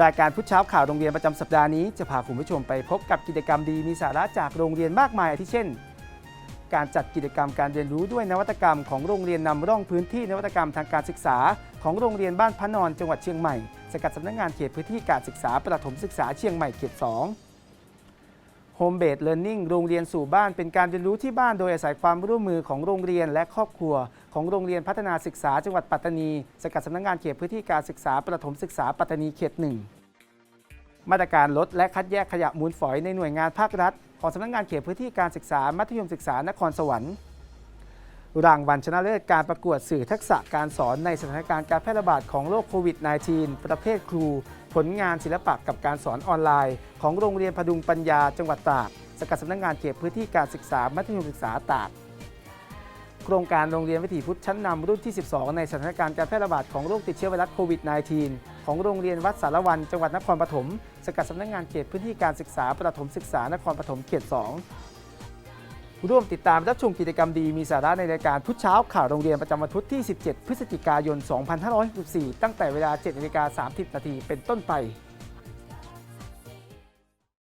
รายการพุทธเช้าข่าวโรงเรียนประจำสัปดาห์นี้จะพาคุณผู้ชมไปพบกับกิจกรรมดีมีสาระจากโรงเรียนมากมายอาทิเช่น การจัดกิจกรรมการเรียนรู้ด้วยนวัตกรรมของโรงเรียนนำร่องพื้นที่นวัตกรรมทางการศึกษา ของโรงเรียนบ้านพระนอนจังหวัดเชียงใหม่สกัดสำนักงานเขตพื้นที่การศึกษาประถมศึกษาเชียงใหม่เขต 2 โฮมเบดเลิร์นนิ่งโรงเรียนสู่บ้านเป็นการเรียนรู้ที่บ้านโดยอาศัยความร่วมมือของโรงเรียนและครอบครัว ของโรงเรียนพัฒนาศึกษาจังหวัดปัตตานีสกัดสำนักงานเขตพื้นที่การศึกษาประถมศึกษาปัตตานีเขตหนึ่งมาตรการลดและคัดแยกขยะมูลฝอยในหน่วยงานภาครัฐ ของสำนักงานเขตพื้นที่การศึกษามัธยมศึกษานครสวรรค์ รางวัลชนะเลิศการประกวดสื่อทักษะการสอนในสถานการณ์การแพร่ระบาดของโรคโควิด -19 ประเภทครู ผลงานศิลปะกับการสอนออนไลน์ ของโรงเรียนพดุงปัญญาจังหวัดตากสกัดสำนักงานเขตพื้นที่การศึกษามัธยมศึกษาตากโครงการโรงเรียนวิถีพุทธชั้นนำรุ่นที่ 12 ในสถานการณ์การแพร่ระบาดของโรคติดเชื้อไวรัสโควิด -19 ของโรงเรียนวัดสารวันจังหวัดนครปฐมสกัดสำนักงานเขตพื้นที่การศึกษาประถมศึกษานครปฐมเขต 2 ร่วมติดตามรับชมกิจกรรมดีมีสาระในรายการพุทธเช้าข่าวโรงเรียนประจำวันพุธที่ 17 พฤศจิกายน 2564 ตั้งแต่เวลา 7นาฬิกา30 นาทีเป็นต้นไป